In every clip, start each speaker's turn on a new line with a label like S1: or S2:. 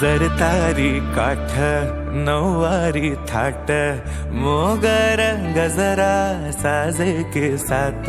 S1: जर तारी काठ नऊवारी थाट मोगरंग गजरा साजे के साथ.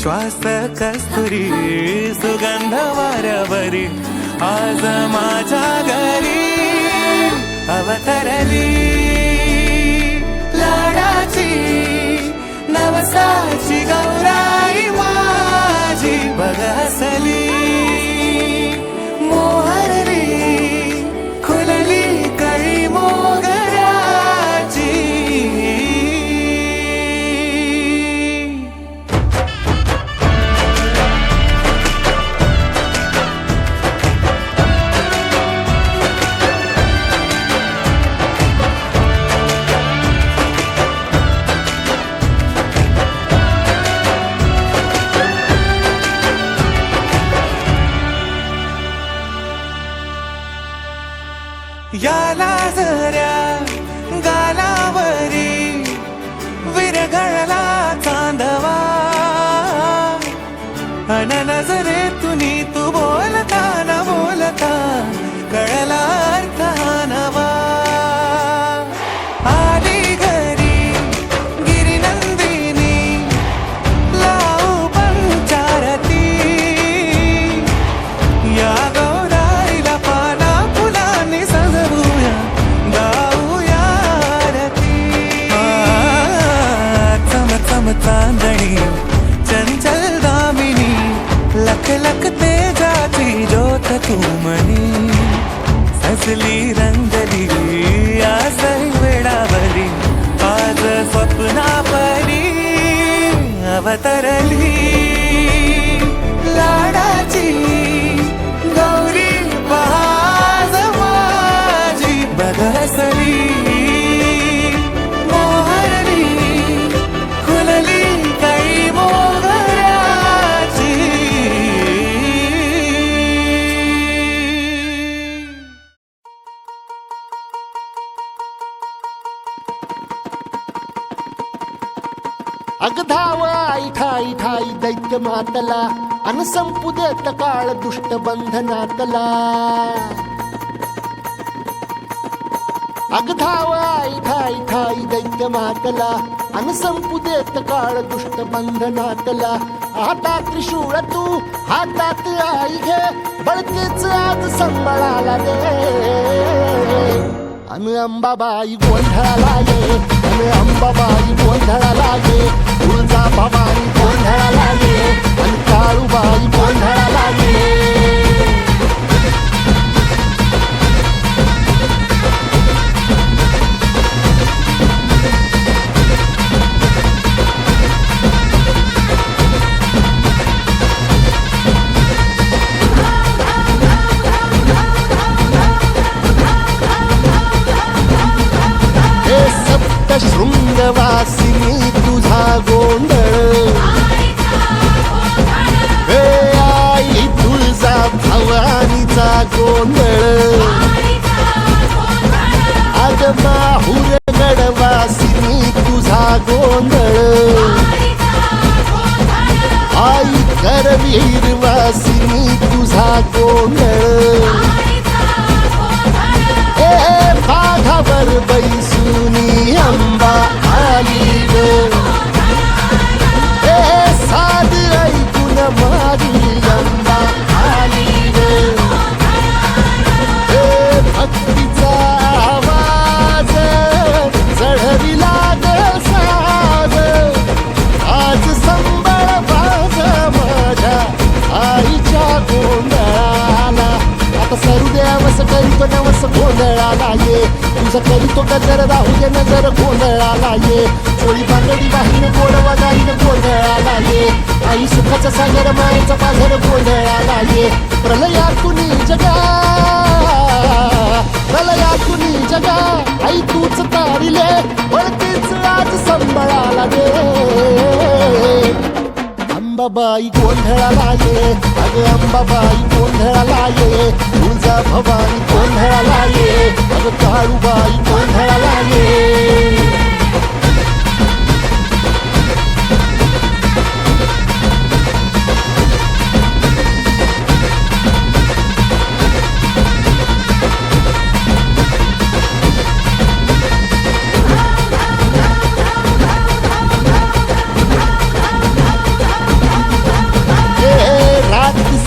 S1: श्वास कस्तुरी सुगंध वाऱ्यावरी आज माझ्या घरी अवतरली याला जऱ्या let that end.
S2: अग धाव आई ठाई ठाई दैत्य मातला अन संपू देत काळ दुष्ट बंधनातला अग धाव ठाई ठाई दैत्य मातला अन संपू देत काळ दुष्ट बंधनातला आता त्रिशूळ तू हातात आई घे बळकेच आज संबळाला दे अन अंबाबाई गोंधळाला ये अन अंबा शृंगवासिनी तुझा गोंधळ. हे आई तुळजा भवानीचा गोंधळ. अग माहुर गडवासिनी तुझा गोंधळ. आई करवीरवासिनी तुझा गोंधळ. ए बाघावर बैसुनी गोंधळाला ये तुझं करीतो गजर राहू दे नजर गोंधळाला ये चोळी बांगडी बाहीन गोडवा जाईन मन गोंधळाला ये आई सुखाचा सागर मायेचा पाझर गोंधळाला ये प्रलयातून जगा प्रलयातून जगा. आई तूच तारिले वळतीच आज संबळाला दे. अंबाबाई गोंधळाला ये अग अंबाबाई गोंधळाला ये. तुळजा भवानी गोंधळाला ये अग काळूबाई गोंधळाला ये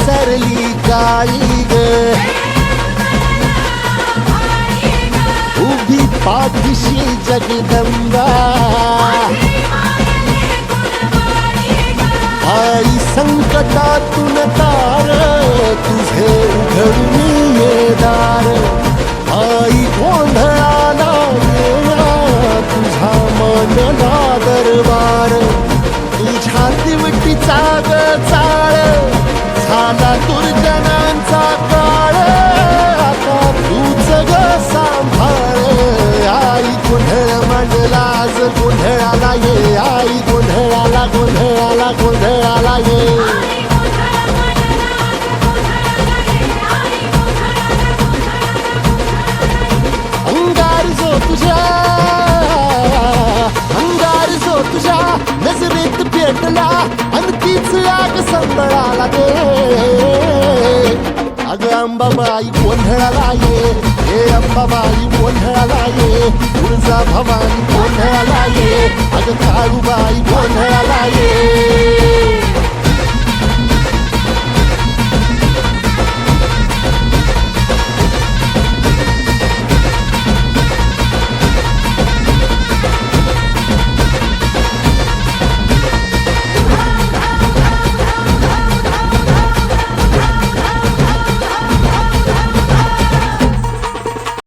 S2: सरली काळी पाठीशी जगदंबा. आई संकटातून तार तुझे उघडून ये दार आई गोंधळाला येणार तुझा मनला दरबार. तुझ्या दिवटीचा ग चाळ झाला दुर्जनांचा गोंधळाला ये. आई गोंधळाला गोंधळाला गोंधळाला ये. अंगार जो तुझ्या अंगार जो तुझ्या नजरेत पेटला आणि तीच आग संबळाला दे. अगं अंबाबाई गोंधळाला अंबाबाई गोंधळाला ये तुळजा भवानी गोंधळाला ये अग काळूबाई गोंधळाला ये